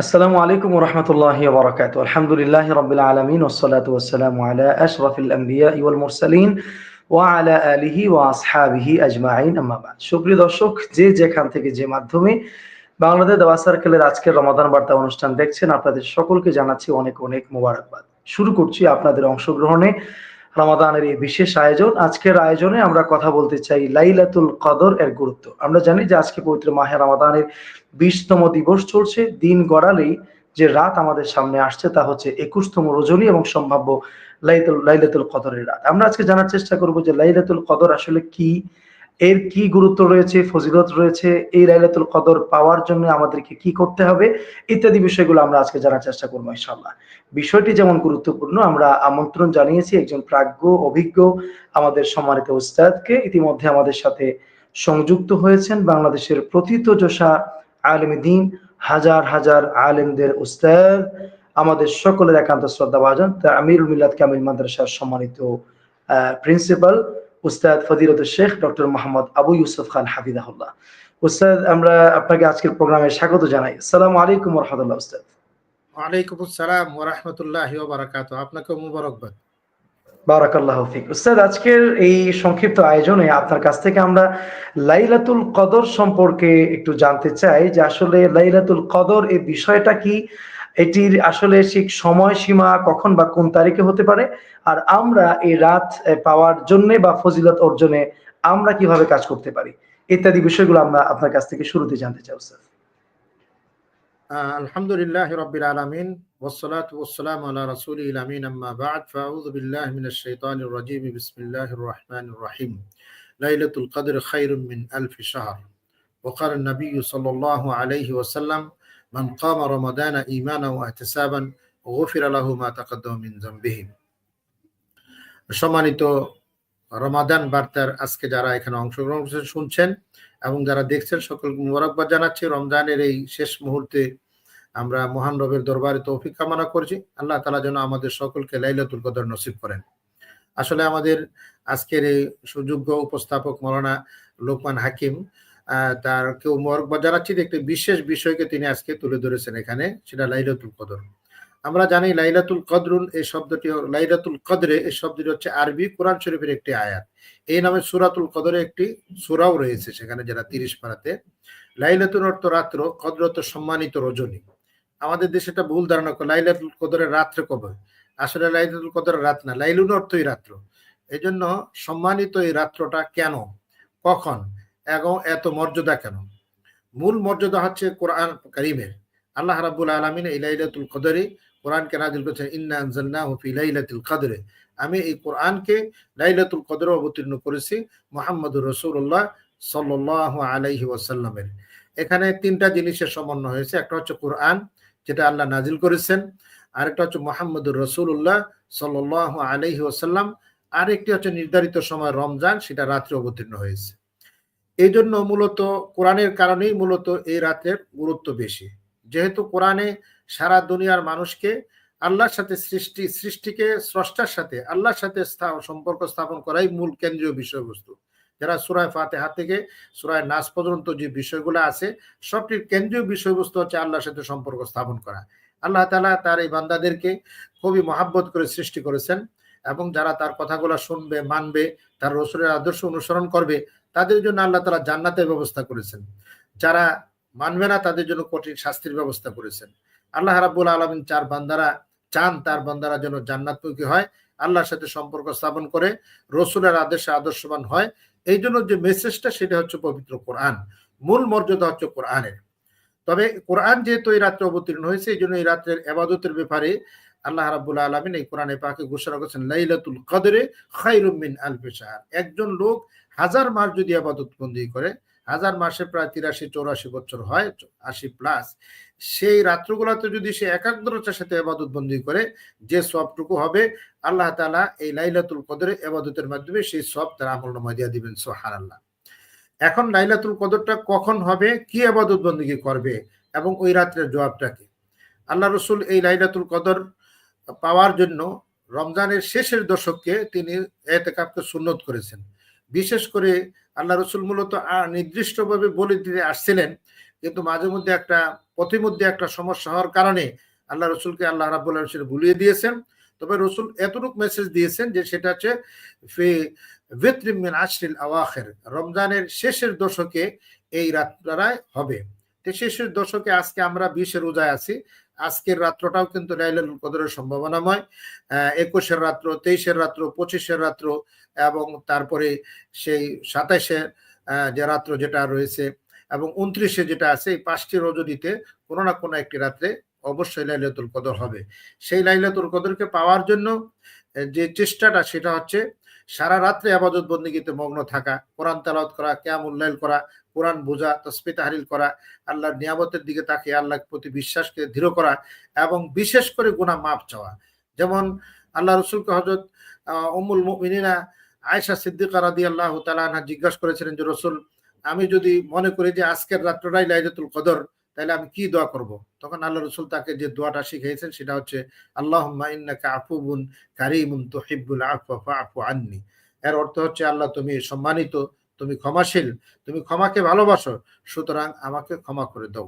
আসসালামু আলাইকুম রহমতুল্লাহ বরকাত আলহামদুলিল্লাহ রবিল আলমিন ওসলাত ওসালাম আলা আশরফিল আম্বিয়া ইউল মুরসালিন ওয়ালা আলিহি ওয়া আসহাবিহি আজমাইন। আম্মাবাদ সুপ্রিয় দর্শক, যে যেখান থেকে যে মাধ্যমে বাংলাদেশ দেওয়া সার্কেলের আজকের রমাদান বার্তা অনুষ্ঠান দেখছেন, আপনাদের সকলকে জানাচ্ছি অনেক অনেক মোবারকবাদ। শুরু করছি আপনাদের অংশগ্রহণে। রমাদানের এই বিশেষ আয়োজন। আজকের আয়োজনে আমরা কথা বলতে চাই লাইলাতুল কদর এর গুরুত্ব। আমরা জানি যে আজকে পবিত্র মাহে রমাদানের বিশতম দিবস চলছে। দিন গড়ালেই যে রাত আমাদের সামনে আসছে তা হচ্ছে একুশতম রজনী এবং সম্ভাব্য লাইলাতুল লাইলাতুল কদরের রাত। আমরা আজকে জানার চেষ্টা করব যে লাইলাতুল কদর আসলে কি এর কি গুরুত্ব রয়েছে, ফজিলত রয়েছে, এই লাইলাতুল কদর পাওয়ার জন্য আমাদেরকে কি করতে হবে, ইত্যাদি বিষয়গুলো আমরা আজকে জানার চেষ্টা করব ইনশাল্লাহ বিষয়টি যেমন গুরুত্বপূর্ণ, আমরা আমন্ত্রণ জানিয়েছি একজন প্রাজ্ঞ, অভিজ্ঞ আমাদের সম্মানিত উস্তাদকে ইতিমধ্যে আমাদের সাথে সংযুক্ত হয়েছেন বাংলাদেশের প্রথিতযশা আলেম দিন, হাজার হাজার আলেমদের উস্তাদ, আমাদের সকলের একান্ত শ্রদ্ধা ভাজন আমিরুল মিল্লাত কামিল মাদ্রাসার সম্মানিত প্রিন্সিপাল। উস্তাদ শেখ ডক্টর মোহাম্মদ আবু ইউসুফ খান হাফিদাহুল্লাহ উস্তাদ আমরা আপনাকে আজকের প্রোগ্রামে স্বাগত জানাই। আসসালামু আলাইকুম রহমতুল্লাহ উস্তাদ। ওয়ালাইকুম আসসালাম ওরহমতুল্লাহ বারাকাত আপনাকে মুবারকবাদ। বারাকাল্লাহ ফিক। উস্তাদ আজকের এই সংক্ষিপ্ত আয়োজনে আপনার কাছ থেকে আমরা লাইলাতুল কদর সম্পর্কে একটু জানতে চাই যে আসলে লাইলাতুল কদর এই বিষয়টা কি এটির আসলে ঠিক সময়সীমা কখন বা কোন তারিখে হতে পারে আর আমরা এই রাত পাওয়ার জন্য বা ফজিলত অর্জনে আমরা কিভাবে কাজ করতে পারি ইত্যাদি বিষয়গুলো আমরা আপনার কাছ থেকে শুরুতে জানতে চাই স্যার আলহামদুলিল্লাহ রবিল আলমিন والصلاة والسلام على رسول الأمين أما بعد فأعوذ بالله من الشيطان الرجيم بسم الله الرحمن الرحيم ليلة القدر خير من ألف شهر وقال النبي صلى الله عليه وسلم من قام رمضان إيمانا واحتسابا غفر له ما تقدم من ذنبه সম্মানিত রমাদান বার্তার আজকে যারা এখানে অংশগ্রহণ করছেন শুনছেন এবং যারা দেখছেন সকলকে মুবারকবাদ জানাচ্ছি রমজানের এই শেষ মুহূর্তে আমরা মহান রবের দরবারে তৌফিক কামনা করছি আল্লাহ তালা যেন আমাদের সকলকে লাইলাতুল কদর নসিব করেন আসলে আমাদের আজকের এই সুযোগ্য উপস্থাপক মৌলানা লোকমান হাকিম তার কেউ মোবারকবাদ জানাচ্ছি একটি বিশেষ বিষয়কে তিনি আজকে তুলে ধরেছেন এখানে, সেটা লাইলাতুল কদর। আমরা জানি লাইলাতুল কদরুল এই শব্দটি লাইলাতুল কদরে, এই শব্দটি হচ্ছে আরবি কোরআন শরীফের একটি আয়াত। এই নামে সুরাতুল কদরে একটি সুরাও রয়েছে সেখানে যারা তিরিশ পাড়াতে লাইলাতুল অর্থ রাত্র, কদর কদরত সম্মানিত রজনী। আমাদের দেশে একটা ভুল ধারণা করে, লাইলাতুল কদরের রাত্রে কবে? আসলে লাইলাতুল কদরের রাত না, লাইলুন অর্থই রাত্র। এই জন্য সম্মানিত এই রাত্রটা কেন? কখন? এবং এত মর্যাদা কেন? মূল মর্যাদা হচ্ছে কোরআন করিমের। আল্লাহ রাবুল আলমিন এই লাইলাতুল কদরে কোরআনকে নাজিল করেছেন, ইন্না আনজালনাহু ফি লাইলাতুল কদরে। আমি এই কোরআনকে লাইলাতুল কদরে অবতীর্ণ করেছি মোহাম্মদুর রসুল্লাহ সাল্লাল্লাহু আলাইহি ওয়াসাল্লামের। এখানে তিনটা জিনিসের সমন্বয় হয়েছে। একটা হচ্ছে কোরআন, যেটা আল্লাহ নাজিল করেছেন। আরেকটা হচ্ছে মোহাম্মদুর রসুল্লাহ সাল্লাহ আলাইহি ওসাল্লাম আরেকটি হচ্ছে নির্ধারিত সময় রমজান, সেটা রাত্রে অবতীর্ণ হয়েছে। এই জন্য মূলত কোরআনের কারণেই মূলত এই রাতের গুরুত্ব বেশি। যেহেতু কোরআনে সারা দুনিয়ার মানুষকে আল্লাহর সাথে সৃষ্টি, সৃষ্টিকে স্রষ্টার সাথে আল্লাহর সাথে সম্পর্ক স্থাপন করাই মূল কেন্দ্রীয় বিষয়বস্তু। যারা সুরায় ফাতেহা থেকে সুরায় নাচ পর্যন্ত যে বিষয়গুলো আছে, সবটির কেন্দ্রীয় বিষয়বস্তু হচ্ছে আল্লাহর সাথে সম্পর্ক স্থাপন করা। আল্লাহ তালা তার এই বান্দাদেরকে খুবই মহাব্বত করে সৃষ্টি করেছেন এবং যারা তার কথাগুলো শুনবে, মানবে, তার রসুলের আদর্শ অনুসরণ করবে তাদের জন্য আল্লাহ তালা জান্নাতের ব্যবস্থা করেছেন। যারা মানবে না, তাদের জন্য কঠিন শাস্তির ব্যবস্থা করেছেন। আল্লাহ রাবুল আলমিন চার বান্দারা চান তার বান্দারা যেন জান্নাতমুখী হয়, আল্লাহর সাথে সম্পর্ক স্থাপন করে, রসুলের আদেশে আদর্শবান হয়। এই জন্য যে মেসেজটা সেটা হচ্ছে পবিত্র কোরআন। মূল মর্যাদা হচ্ছে কোরআনের। তবে কোরআন যেহেতু এই রাত্রে অবতীর্ণ হয়েছে, এই জন্য এই রাত্রের এবাদতের ব্যাপারে আল্লাহ রাবুল আলমিন এই কোরআনে পাকে ঘোষণা করেছেন, লাইলাতুল কদরে খাইরুমিন আল পেশার একজন লোক হাজার মাস যদি আবাদত বন্দি করে, হাজার মাসে প্রায় তিরাশি, চৌরাশি বছর হয়, আশি প্লাস সেই রাত্রগুলাতে যদি সে একাগ্রতার সাথে আবাদত বন্দি করে, যে সবটুকু হবে, আল্লাহ তালা এই লাইলাতুল কদরে আবাদতের মাধ্যমে সেই সব তার আমল নামায় দিয়ে দিবেন সোহার আল্লাহ এখন লাইলাতুল কদরটা কখন হবে, কি আবাদত বন্দী করবে, এবং ওই রাত্রের জবাবটা কি? আল্লাহ রসুল এই লাইলাতুল কদর পাওয়ার জন্য রমজানের শেষের দশককে তিনি এতেকাপকে সুন্নত করেছেন। বিশেষ করে আল্লাহ রসুল মূলত নির্দিষ্টভাবে বলে দিতে আসছিলেন, কিন্তু মাঝে মধ্যে একটা, পথে মধ্যে একটা সমস্যা হওয়ার কারণে আল্লাহ রসুলকে আল্লাহ রাবুল সেটা ভুলিয়ে দিয়েছেন। তবে রসুল এতটুকু মেসেজ দিয়েছেন যে সেটা হচ্ছে, ফি ভিত্রিমিন আশরিল আওয়াখের, রমজানের শেষের দশকে এই রাত্রায় হবে। তো শেষের দশকে আজকে আমরা বিশে রোজায় আছি আজকের রাত্রটাও কিন্তু লাইলাতুল কদরের সম্ভাবনাময়। একুশের রাত্র, তেইশের রাত্র, পঁচিশের রাত্র এবং তারপরে সেই সাতাইশের যে রাত্র যেটা রয়েছে এবং উনত্রিশে যেটা আছে, এই পাঁচটি রজনীতে কোনো না কোনো একটি রাত্রে অবশ্যই লাইলাতুল কদর হবে। সেই লাইলাতুল কদরকে পাওয়ার জন্য যে চেষ্টাটা সেটা হচ্ছে সারা রাত্রে আবাদত বন্দীগীতে মগ্ন থাকা, কোরআন তালাত করা ক্যাম উল্লাইল করা কোরআন বোঝা তসপি তাহারিল করা, আল্লাহর নিয়ামতের দিকে তাকে আল্লাহর প্রতি বিশ্বাসকে দৃঢ় করা এবং বিশেষ করে গুণা মাপ চাওয়া। যেমন আল্লাহ রসুলকে হজরত অমুল মিনিনা আয়সা সিদ্দিকা রাদি আল্লাহ তালা জিজ্ঞাসা করেছিলেন যে, রসুল, আমি যদি মনে করি যে আজকের রাত্রটাই লাইলাতুল কদর, তাহলে আমি কি দোয়া করব? তখন আল্লাহ রসুল তাকে যে দোয়াটা শিখিয়েছেন সেটা হচ্ছে আল্লাহ আফুবুন কারিমুন তুহিব্বুল আফু আফু আননি। এর অর্থ হচ্ছে, আল্লাহ তুমি সম্মানিত তুমি ক্ষমাশীল, তুমি ক্ষমাকে ভালোবাসো, সুতরাং আমাকে ক্ষমা করে দাও।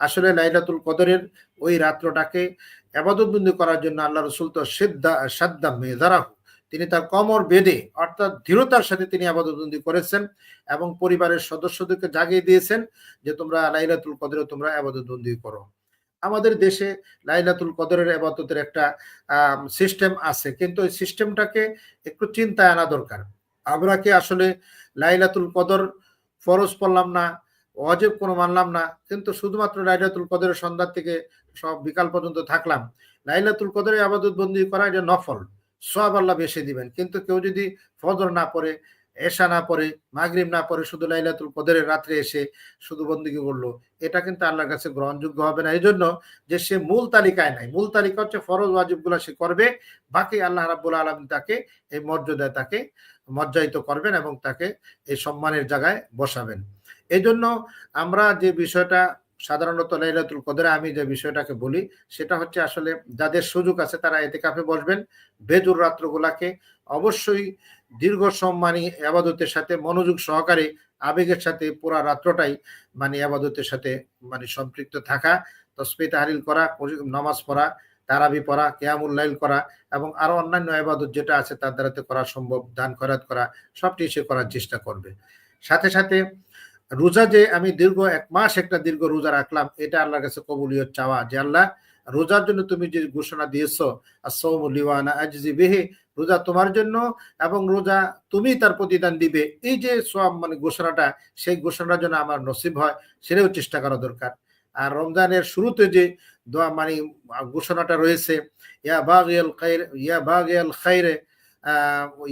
আসলে লাইলাতুল কদরের ওই রাত্রটাকে আবাদতবন্দি করার জন্য আল্লাহ রসুল তো সিদ্ধা সাদ্দা মেজারাহু। তিনি তার কমর বেদে অর্থাৎ দৃঢ়তার সাথে তিনি আবাদতবন্দি করেছেন এবং পরিবারের সদস্যদেরকে জাগিয়ে দিয়েছেন যে তোমরা লাইলাতুল কদরে তোমরা আবাদতবন্দি করো। আমাদের দেশে লাইলাতুল কদরের আবাদতের একটা সিস্টেম আছে। কিন্তু ওই সিস্টেমটাকে একটু চিন্তায় আনা দরকার। আমরা কি আসলে লাইলাতুল কদর ফরজ পড়লাম না অজেব কোনো মানলাম না, কিন্তু শুধুমাত্র লাইলাতুল কদরের সন্ধ্যার থেকে সব বিকাল পর্যন্ত থাকলাম। লাইলাতুল কদরে আবাদত বন্দি করা এটা নফল সব আল্লাহ বেশি দিবেন, কিন্তু কেউ যদি ফজর না পড়ে এশা না পরে মাগরিব না পরে শুধু লাইলাতুল কদরের রাত্রে এসে শুধু বন্দিকে করল। এটা কিন্তু আল্লাহর কাছে গ্রহণযোগ্য হবে না। এই জন্য যে সে মূল তালিকায় নাই, মূল তালিকা হচ্ছে ফরজ ওয়াজিবগুলো সে করবে, বাকি আল্লাহ রাবুল আলম তাকে এই মর্যাদায় তাকে মর্যাদিত করবেন এবং তাকে এই সম্মানের জায়গায় বসাবেন। এই জন্য আমরা যে বিষয়টা, সাধারণত লাইলাতুল কদরে আমি যে বিষয়টাকে বলি, সেটা হচ্ছে আসলে যাদের সুযোগ আছে তারা এতে কাপে বসবেন। বেজুর রাত্রগুলাকে অবশ্যই দীর্ঘ সম্মানী আবাদতের সাথে, মনোযোগ সহকারে আবেগের সাথে পুরা রাত্রটাই মানে আবাদতের সাথে মানে সম্পৃক্ত থাকা তসপি তাহারিল করা নামাজ পড়া, তারাবি পড়া কেয়ামুল্লাইল করা এবং আরও অন্যান্য আবাদত যেটা আছে তার দ্বারাতে করা সম্ভব, দান খরাত করা, সবটি সে করার চেষ্টা করবে। সাথে সাথে রোজা যে আমি দীর্ঘ এক মাস একটা দীর্ঘ রোজা রাখলাম, এটা আল্লাহর কাছে কবুলিয়ত চাওয়া যে আল্লাহ, রোজার জন্য তুমি যে ঘোষণা দিয়েছ আসৌমুলিওয়ানা আজিজি বেহে রোজা তোমার জন্য এবং রোজা তুমি তার প্রতিদান দিবে। এই যে সব মানে ঘোষণাটা সেই ঘোষণার জন্য আমার নসিব হয় সেটাও চেষ্টা করা দরকার। আর রমজানের শুরুতে যে দোয়া মানে ঘোষণাটা রয়েছে ইয়া বাগ ইয়াল খাইর ইয়া বাগ ইয়াল খাইরে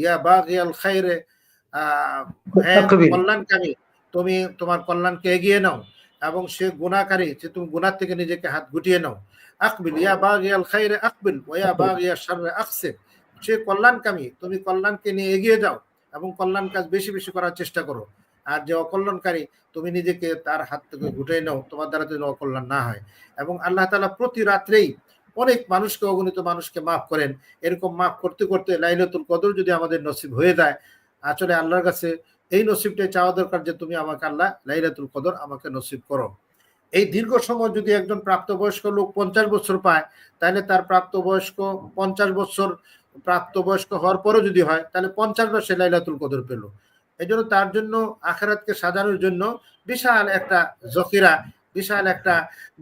ইয়া বাগ ইয়াল খাইরে কল্যাণকামী তুমি তোমার কল্যাণকে এগিয়ে নাও এবং সে গুণাকারী যে তুমি গুণার থেকে নিজেকে হাত গুটিয়ে নাও। আকবিল ইয়া বাগ ইয়াল খাইরে আকবিল ওয়া বাগ ইয়া শাররে আকসে সে কল্যাণকামী তুমি কল্যাণকে নিয়ে এগিয়ে যাও এবং কল্যাণ কাজ বেশি বেশি করার চেষ্টা করো। আর যে অকল্যাণকারী, তুমি নিজেকে তার হাত থেকে গুটে নাও, তোমার দ্বারা যেন অকল্যাণ না হয়। এবং আল্লাহ তালা প্রতি রাত্রেই অনেক মানুষকে, অগণিত মানুষকে মাফ করেন। এরকম মাফ করতে করতে লাইলাতুল কদর যদি আমাদের নসিব হয়ে যায়, আসলে আল্লাহর কাছে এই নসিবটাই চাওয়া দরকার যে তুমি আমাকে আল্লাহ লাইলাতুল কদর আমাকে নসিব করো। এই দীর্ঘ সময় যদি একজন প্রাপ্তবয়স্ক লোক পঞ্চাশ বছর পায়, তাহলে তার প্রাপ্তবয়স্ক পঞ্চাশ বছর প্রাপ্তবয়স্ক হওয়ার পরও যদি হয়, তাহলে পঞ্চাশ বছর লাইলাতুল কদর পেল। এই জন্য তার জন্য আখেরাতকে সাজানোর জন্য বিশাল একটা জকিরা বিশাল একটা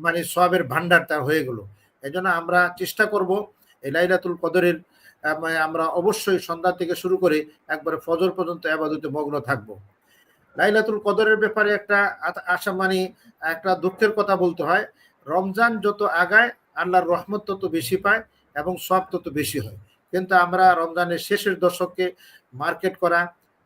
মানে সবের ভান্ডার তার হয়ে গেল। এই জন্য আমরা চেষ্টা করব এই লাইলাতুল কদরের আমরা অবশ্যই সন্ধ্যা থেকে শুরু করে একবারে ফজর পর্যন্ত আবাদতে মগ্ন থাকব। লাইলাতুল কদরের ব্যাপারে একটা আশা মানে একটা দুঃখের কথা বলতে হয়, রমজান যত আগায়, আল্লাহর রহমত তত বেশি পায় এবং সব তত বেশি হয়। কিন্তু আমরা রমজানের শেষের দশককে মার্কেট করা,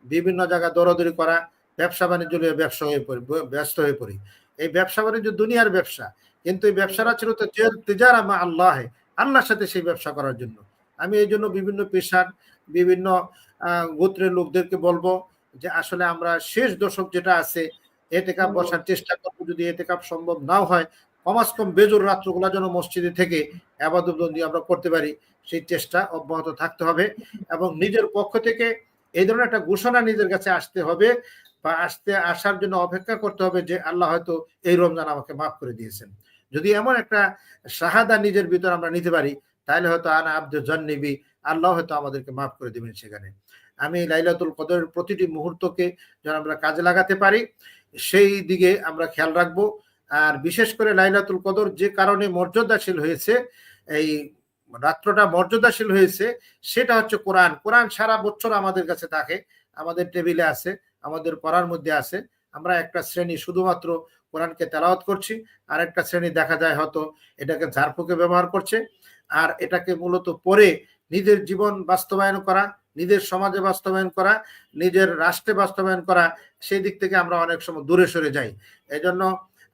বিভিন্ন জায়গায় দৌড়াদৌড়ি করা, ব্যবসা বাণিজ্য নিয়ে ব্যবসা হয়ে পড়ি ব্যস্ত হয়ে পড়ি। এই ব্যবসা বাণিজ্য দুনিয়ার ব্যবসা, কিন্তু এই ব্যবসাটা ছিল তো তেজার আমা আল্লাহ, আল্লাহর সাথে সেই ব্যবসা করার জন্য। আমি এই জন্য বিভিন্ন পেশার, বিভিন্ন গোত্রের লোকদেরকে বলব যে আসলে আমরা শেষ দশক যেটা আছে এতে কাপ বসার চেষ্টা করব। যদি এতে কাপ সম্ভব নাও হয় কমাস কম বেজোর রাত্রগুলা যেন মসজিদে থেকে আবাদবন্দি আমরা করতে পারি, সেই চেষ্টা অব্যাহত থাকতে হবে এবং নিজের পক্ষ থেকে এই ধরনের একটা ঘোষণা নিজের কাছে আসতে হবে বা আসতে, আসার জন্য অপেক্ষা করতে হবে যে আল্লাহ হয়তো এই রমজান আমাকে মাফ করে দিয়েছেন। যদি এমন একটা শাহাদা নিজের ভিতর আমরা নিতে পারি, তাহলে হয়তো আনা আব্দুল জন্নিবি আল্লাহ হয়তো আমাদেরকে মাফ করে দেবেন সেখানে। আমি লাইলাতুল কদরের প্রতিটি মুহূর্তকে যেন আমরা কাজে লাগাতে পারি, সেই দিকে আমরা খেয়াল রাখব। আর বিশেষ করে লাইলাতুল কদর যে কারণে মর্যাদাশীল হয়েছে, এই রাত্রটা মর্যাদাশীল হয়েছে, সেটা হচ্ছে কোরআন। কোরআন সারা বছর আমাদের কাছে থাকে, আমাদের টেবিলে আছে, আমাদের পড়ার মধ্যে আছে। আমরা একটা শ্রেণি শুধুমাত্র কোরআনকে তেলাওয়াত করছি, আর একটা শ্রেণি দেখা যায় হয়তো এটাকে ঝাড়ফুঁকে ব্যবহার করছে, আর এটাকে মূলত পরে নিজের জীবন বাস্তবায়ন করা, নিজের সমাজে বাস্তবায়ন করা, নিজের রাষ্ট্রে বাস্তবায়ন করা, সেই দিক থেকে আমরা অনেক সময় দূরে সরে যাই। এজন্য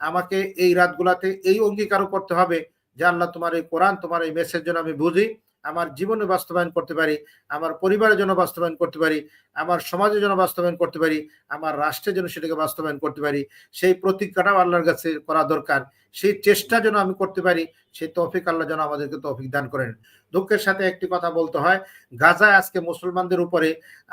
আমাকে এই রাতগুলাতে এই অঙ্গীকারও করতে হবে যে আল্লাহ তোমার এই কোরআন, তোমার এই মেসেজ যেন আমি বুঝি, আমার জীবনে বাস্তবায়ন করতে পারি, আমার পরিবারের জন্য বাস্তবায়ন করতে পারি, আমার সমাজের জন্য বাস্তবায়ন করতে পারি, আমার রাষ্ট্রের জন্য সেটাকে বাস্তবায়ন করতে পারি। সেই প্রতিজ্ঞাটাও আল্লাহর কাছে করা দরকার। সেই চেষ্টা যেন আমি করতে পারি, সেই তৌফিক আল্লাহ যেন আমাদেরকে তৌফিক দান করেন। দুঃখের সাথে একটি কথা বলতে হয়, গাজায় আজকে মুসলমানদের উপরে,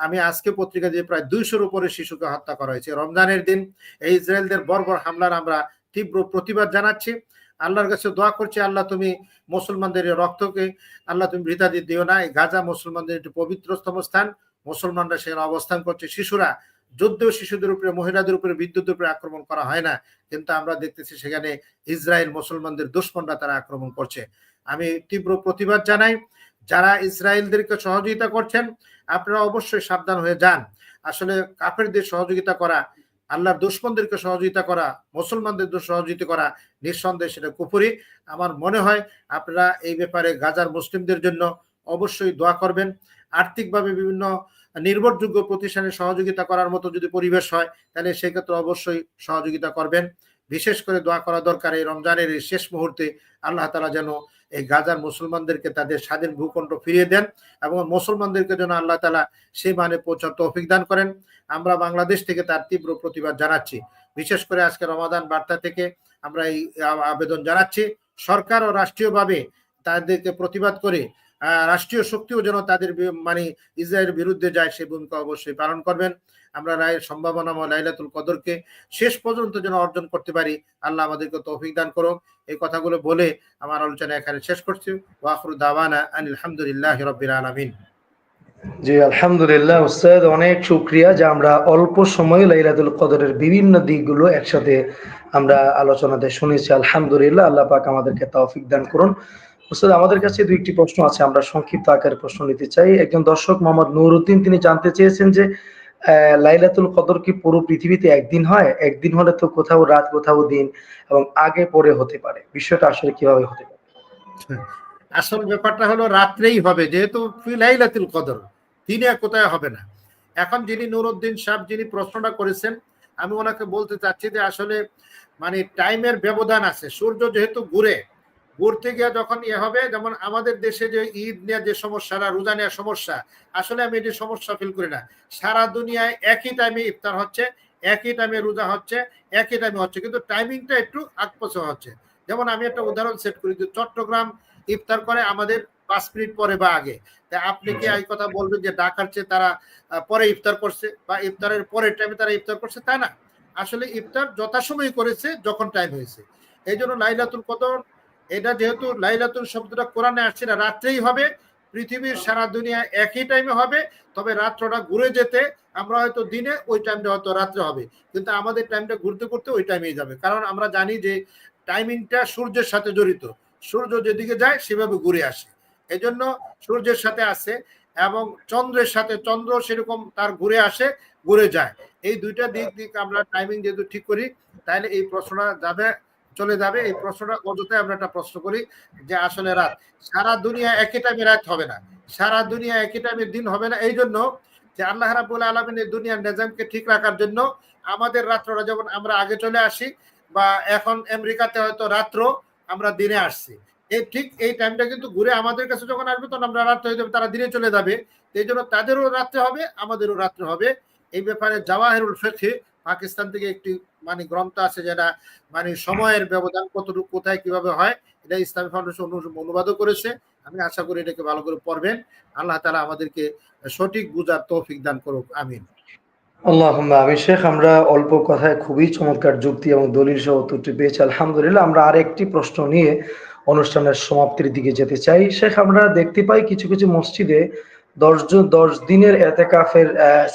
আমি আজকে পত্রিকা দিয়ে প্রায় দুইশোর উপরে শিশুকে হত্যা করা হয়েছে। রমজানের দিন এই ইসরায়েলদের বর্বর হামলার আমরা তীব্র প্রতিবাদ জানাচ্ছি। আল্লাহর কাছে দোয়া করছে, আল্লাহ তুমি মুসলমানদের রক্তকে, আল্লাহ তুমি বৃথা দিয়ে দিও না। এই গাজা মুসলমানদের একটি পবিত্রতম স্থান মুসলমানরা সেখানে অবস্থান করছে। শিশুরা যুদ্ধেও শিশুদের উপরে, মহিলাদের উপরে বিদ্যুতের উপরে আক্রমণ করা হয় না। কিন্তু আমরা দেখতেছি সেখানে ইসরায়েল মুসলমানদের দুশ্মনরা তারা আক্রমণ করছে। আমি তীব্র প্রতিবাদ জানাই। যারা ইসরায়েলদেরকে সহযোগিতা করছেন, আপনারা অবশ্যই সাবধান হয়ে যান। আসলে কাফেরদের সহযোগিতা করা আল্লাহর দুশ্মনদেরকে সহযোগিতা করা, মুসলমানদের সহযোগিতা করা নিঃসন্দেহে সেটা কুপুরি আমার মনে হয় আপনারা এই ব্যাপারে গাজার মুসলিমদের জন্য অবশ্যই দোয়া করবেন। আর্থিকভাবে বিভিন্ন নির্ভরযোগ্য প্রতিষ্ঠানে সহযোগিতা করার মতো যদি পরিবেশ হয়, তাহলে সেক্ষেত্রে অবশ্যই সহযোগিতা করবেন। বিশেষ করে দোয়া করা দরকার এই রমজানের এই শেষ মুহূর্তে। আল্লাহ তালা যেন এই গাজার মুসলমানদেরকে তাদের স্বাধীন ভূখণ্ড ফিরিয়ে দেন এবং মুসলমানদেরকে যেন আল্লাহ তালা সেই মানে পৌঁছার তৌফিক দান করেন। আমরা বাংলাদেশ থেকে তার তীব্র প্রতিবাদ জানাচ্ছি। বিশেষ করে আজকে রমাদান বার্তা থেকে আমরা এই আবেদন জানাচ্ছি। সরকার ও রাষ্ট্রীয়ভাবে তাদেরকে প্রতিবাদ করে রাষ্ট্রীয় শক্তিও যেন তাদের মানে ইসরায়েলের বিরুদ্ধে যায়, সেই ভূমিকা অবশ্যই পালন করবেন। আমরা রায়ের সম্ভাবনাময় লাইলাতুল কদরকে শেষ পর্যন্ত যেন অর্জন করতে পারি, আল্লাহ আমাদেরকে তৌফিক দান করুন এই কথাগুলো বলে আমার আলোচনা এখানে শেষ করছি। ওয়াখরু দাওয়ানা আলহামদুলিল্লাহ রবিল আলমিন। জি, আলহামদুলিল্লাহ, উস্তাদ, অনেক শুক্রিয়া যে আমরা অল্প সময়ে লাইলাতুল কদরের বিভিন্ন দিকগুলো একসাথে আমরা আলোচনাতে শুনেছি। আলহামদুলিল্লাহ, আল্লাহ পাক আমাদেরকে তৌফিক দান করুন। আমাদের কাছে দুইটি প্রশ্ন আছে। আমরা সংক্ষিপ্ত আকারে প্রশ্ন নিতে চাই। একজন দর্শক, মোহাম্মদ নুরুদ্দিন, তিনি জানতে চেয়েছেন যে লাইলাতুল কদর কি পুরো পৃথিবীতে একদিন হয়? একদিন হলে তো কোথাও রাত, কোথাও দিন এবং আগে, পরে হতে পারে। বিষয়টা আসলে কীভাবে হতে পারে? আসল ব্যাপারটা হলো, রাত্রেই হবে, যেহেতু লাইলাতুল কদর। দিনে কোথায় হবে না। এখন যিনি নুরুদ্দিন সাহেব, যিনি প্রশ্নটা করেছেন, আমি ওনাকে বলতে চাচ্ছি যে, আসলে মানে টাইমের ব্যবধান আছে। সূর্য যেহেতু ঘুরে ঘুরতে গিয়ে যখন ইয়ে হবে যেমন আমাদের দেশে যে ঈদ নেওয়ার যে সমস্যাটা রোজা নেওয়ার সমস্যা আসলে আমি এটি সমস্যা ফিল করি না। সারা দুনিয়ায় একই টাইমে ইফতার হচ্ছে একই টাইমে রোজা হচ্ছে একই টাইমে হচ্ছে কিন্তু টাইমিংটা একটু আকপছ হচ্ছে। যেমন আমি একটা উদাহরণ সেট করি যে চট্টগ্রাম ইফতার করে আমাদের পাঁচ মিনিট পরে বা আগে। তা আপনি কি এই কথা বলবেন যে ঢাকার চেয়ে তারা পরে ইফতার করছে বা ইফতারের পরের টাইমে তারা ইফতার করছে? তা না। আসলে ইফতার যথাসময় করেছে যখন টাইম হয়েছে। এই জন্য লাইলাতুল কদর এটা যেহেতু লাইলাতুল শব্দটা কোরআনে আসছে না, রাত্রেই হবে, পৃথিবীর সারা দুনিয়া একই টাইমে হবে, তবে রাত্রটা ঘুরে যেতে আমরা হয়তো দিনে ওই টাইমটা হয়তো রাত্রে হবে, কিন্তু আমাদের টাইমটা ঘুরতে ঘুরতে ওই টাইমেই যাবে। কারণ আমরা জানি যে টাইমিংটা সূর্যের সাথে জড়িত, সূর্য যেদিকে যায় সেভাবে ঘুরে আসে। এই জন্য সূর্যের সাথে আসে এবং চন্দ্রের সাথে, চন্দ্র সেরকম তার ঘুরে আসে, ঘুরে যায়। এই দুইটা দিক দিক আমরা টাইমিং যেহেতু ঠিক করি, তাহলে এই প্রশ্নটা যাবে চলে যাবে। এই প্রশ্নটা অযথায় আমরা একটা প্রশ্ন করি যে আসলে রাত, সারা দুনিয়া একই টাইমে রাত হবে না। সারা দুনিয়া একই টাইমে দিন হবে না। এই জন্য যে আল্লাহ রাবুল আলমিন এই দুনিয়ার নিজামকে ঠিক রাখার জন্য আমাদের রাত্রটা যেমন আমরা আগে চলে আসি বা এখন আমেরিকাতে হয়তো রাত্র আমরা দিনে আসছি। এই ঠিক এই টাইমটা কিন্তু ঘুরে আমাদের কাছে যখন আসবে তখন আমরা রাত্রে হয়ে যাবে, তারা দিনে চলে যাবে। এই জন্য তাদেরও রাত্রে হবে, আমাদেরও রাত্রে হবে। এই ব্যাপারে জাওয়াহেরুল ফেখে পাকিস্তান থেকে একটি মানে গ্রন্থ আছে যেটা মানে সময়ের ব্যবধান কতটুকু, কোথায়, কীভাবে হয়, এটা ইসলামী ফাউন্ডেশন অনুবাদও করেছে। আমি আশা করি এটাকে ভালো করে পড়বেন। আল্লাহ তালা আমাদেরকে সঠিক বুঝার তৌফিক দান করুক। আমিন। আল্লাহুম্মা আমি শেখ, আমরা অল্প কথায় খুবই চমৎকার যুক্তি এবং দলিল সহ উত্তরটি পেয়েছি। আলহামদুলিল্লাহ, আমরা আরেকটি প্রশ্ন নিয়ে অনুষ্ঠানের সমাপ্তির দিকে যেতে চাই। শেখ, আমরা দেখতে পাই কিছু কিছু মসজিদে দশ জন, দশ দিনের এতেকাফের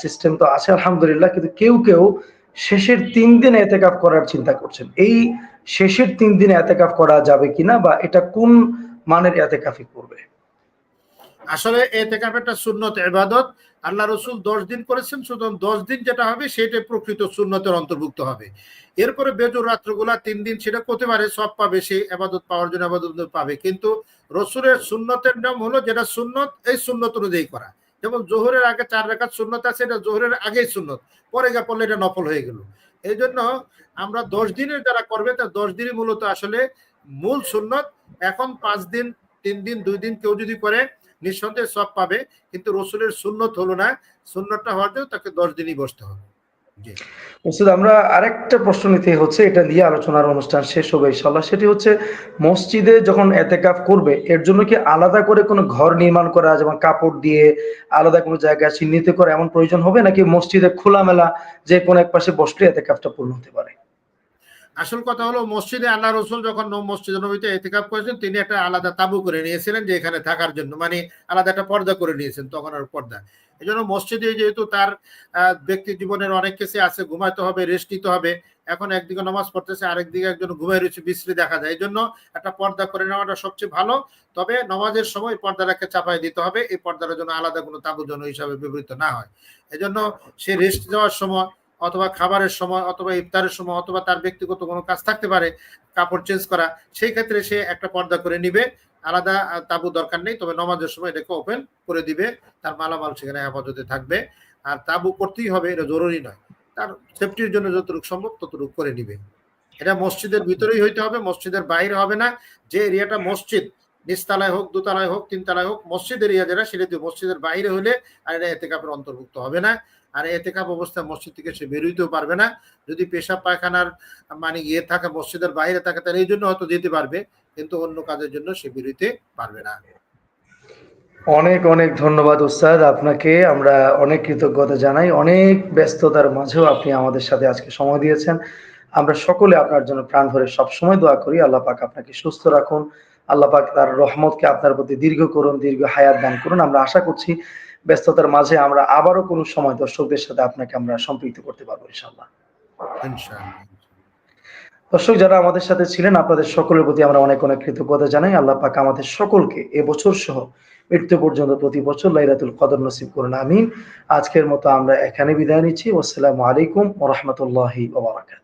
সিস্টেম তো আছে, আলহামদুলিল্লাহ, কিন্তু কেউ কেউ শেষের তিন দিন এতেকাফ করার চিন্তা করছেন। এই শেষের তিন দিন এতেকাফ করা যাবে কিনা বা এটা কোন মানের এতেকাফি করবে? আসলে এতেকাফ একটা সুন্নত এবাদত আল্লাহ রসুল দশ দিন করেছেন, সুতরাং দশ দিন যেটা হবে সেটা প্রকৃত সুন্নতের অন্তর্ভুক্ত হবে। এরপরে বেজুর রাত্রগুলা তিন দিন সেটা করতে পারে, সব পাবে, সে আবাদত পাওয়ার জন্য আবাদত পাবে। কিন্তু রসুলের সুন্নতের নাম হলো যেটা সুন্নত, এই সুন্নত অনুযায়ী করা। যেমন জোহরের আগে চার রেখাত সুন্নত আছে, এটা জোহরের আগেই শূন্যত পরে গা পড়লে এটা নফল হয়ে গেল। এই জন্য আমরা দশ দিনের যারা করবে, তা দশ দিনই মূলত আসলে মূল সুন্নত। এখন পাঁচ দিন, তিন দিন, দুই দিন কেউ যদি করে, নিঃসন্দেহে সব পাবে। কিন্তু রসুলের সুন্নত হলো না। সুন্নতটা হওয়ার জন্য তাকে দশ দিনই বসতে হবে। আমরা আরেকটা প্রশ্ন নিতে হচ্ছে, এটা নিয়ে আলোচনার অনুষ্ঠান শেষ হবে ইনশাল্লাহ সেটি হচ্ছে, মসজিদে যখন এতেকাফ করবে, এর জন্য কি আলাদা করে কোনো ঘর নির্মাণ করা যেমন কাপড় দিয়ে আলাদা কোনো জায়গা চিহ্নিত করা এমন প্রয়োজন হবে, নাকি মসজিদে খোলামেলা যে কোনো এক পাশে বসলে এতেকাফটা পূর্ণ হতে পারে? আসল কথা হলো, মসজিদে আল্লাহ রসুল যখন মসজিদ নবীতে এতেকাপ করেছেন, তিনি একটা আলাদা তাবু করে নিয়েছিলেন যে এখানে থাকার জন্য মানে আলাদা একটা পর্দা করে নিয়েছেন তখন আর পর্দা। এই জন্য মসজিদে যেহেতু তার ব্যক্তি জীবনের অনেক কিছু আছে, ঘুমাইতে হবে রেস্ট নিতে হবে, এখন একদিকে নামাজ পড়তেছে, আরেকদিকে একজন ঘুমাই রয়েছে, বিশ্রী দেখা যায়। এই জন্য একটা পর্দা করে নেওয়াটা সবচেয়ে ভালো। তবে নমাজের সময় পর্দাটাকে চাপাই দিতে হবে, এই পর্দার জন্য আলাদা কোনো তাবু জন্য হিসাবে ব্যবহৃত না হয়। এজন্য সে রেস্ট যাওয়ার সময় অথবা খাবারের সময় অথবা ইফতারের সময় অথবা তার ব্যক্তিগত কোনো কাজ থাকতে পারে, কাপড় চেঞ্জ করা, সেই ক্ষেত্রে সে একটা পর্দা করে নিবে। আলাদা তাবু দরকার নেই, তবে নমাজের সময় এটাকে ওপেন করে দিবে, তার মালামাল সেখানে আপাততে থাকবে। আর তাবু করতেই হবে, এটা জরুরি নয়। তার সেফটির জন্য যতটুকু সম্ভব ততটুকু করে নিবে। এটা মসজিদের ভিতরেই হইতে হবে, মসজিদের বাইরে হবে না। যে এরিয়াটা মসজিদ, নিচতলায় হোক, দোতলায় হোক, তিনতলায় হোক মসজিদ এরিয়া যেটা সেটা মসজিদের বাইরে হলে আর এটা এতে কাপের অন্তর্ভুক্ত হবে না। আর এতে কাপ অবস্থায় মসজিদ থেকে সে বেরোইতেও পারবে না। যদি পেশাব পায়খানার মানে ইয়ে থাকে, মসজিদের বাইরে থাকে, তাহলে এই জন্য হয়তো যেতে পারবে, কিন্তু অন্য কাজের জন্য সে বেরোইতে পারবে না। অনেক অনেক ধন্যবাদ উস্তাদ আপনাকে। আমরা অনেক কৃতজ্ঞতা জানাই। অনেক ব্যস্ততার মাঝেও আপনি আমাদের সাথে আজকে সময় দিয়েছেন। আমরা সকলে আপনার জন্য প্রাণ ভরে সবসময় দোয়া করি। আল্লাহ পাক আপনাকে সুস্থ রাখুন। আল্লাহ পাক তার রহমতকে আপনার প্রতি দীর্ঘ করুন, দীর্ঘ হায়াত দান করুন। আমরা আশা করছি ব্যস্ততার মাঝে আমরা আবারও কোনো সময় দর্শকদের সাথে আপনাকে আমরা সম্পৃক্ত করতে পারব ইনশাল্লাহ দর্শক যারা আমাদের সাথে ছিলেন আপনাদের সকলের প্রতি আমরা অনেক অনেক কৃতজ্ঞতা জানাই। আল্লাহ পাক আমাদের সকলকে এবছর সহ মৃত্যু পর্যন্ত প্রতি বছর লাইলাতুল কদর নসিব করুন আমিন। আজকের মতো আমরা এখানে বিদায় নিচ্ছি। আসসালামু আলাইকুম ওরহমতুল্লাহি ওবরাকাত